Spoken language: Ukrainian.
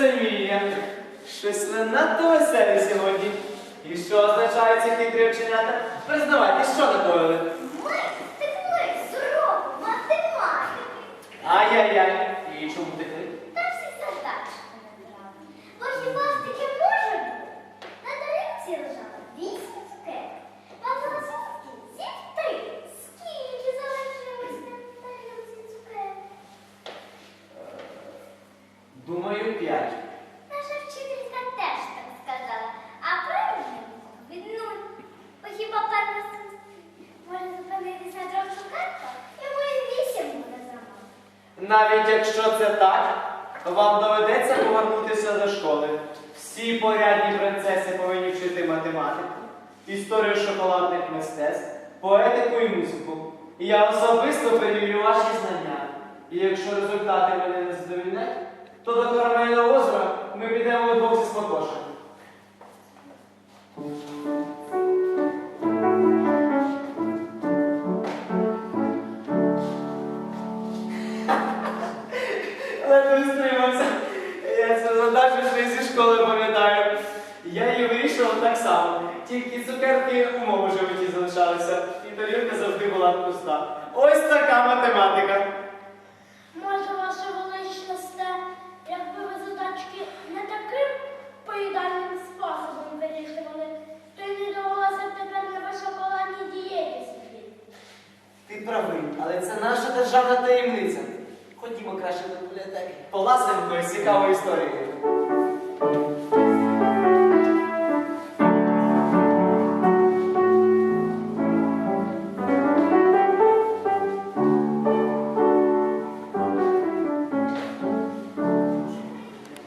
веселіє. Щось ви надто веселі сьогодні. І що означає ці хитрі оченята? Признавайте, що накоїли? Ми з цих математики. Ай-яй-яй. І чому ти Думаю, п'ять. Наша вчителька теж так сказала. А правильно від нуль. Бо хіба пан може зупинитися на трьох цукерках? Йому і вісім буде замало. Навіть якщо це так, то вам доведеться повернутися до школи. Всі порядні принцеси повинні вчити математику, історію шоколадних мистецтв, поетику і музику. І я особисто перевірю ваші знання. І якщо результати мене не задовільнять, то до Карамельного озера ми підемо вдвох зі спокошем. Але не стримався. Я цю задачу ще зі школи пам'ятаю. Я її вирішував так само. Тільки цукерки у моєму животі залишалися, і тарілка завжди була пуста. Ось така математика. Може, правий, але це наша державна таємниця. Ходімо краще до бібліотеки. Поласимо до цікавої історією.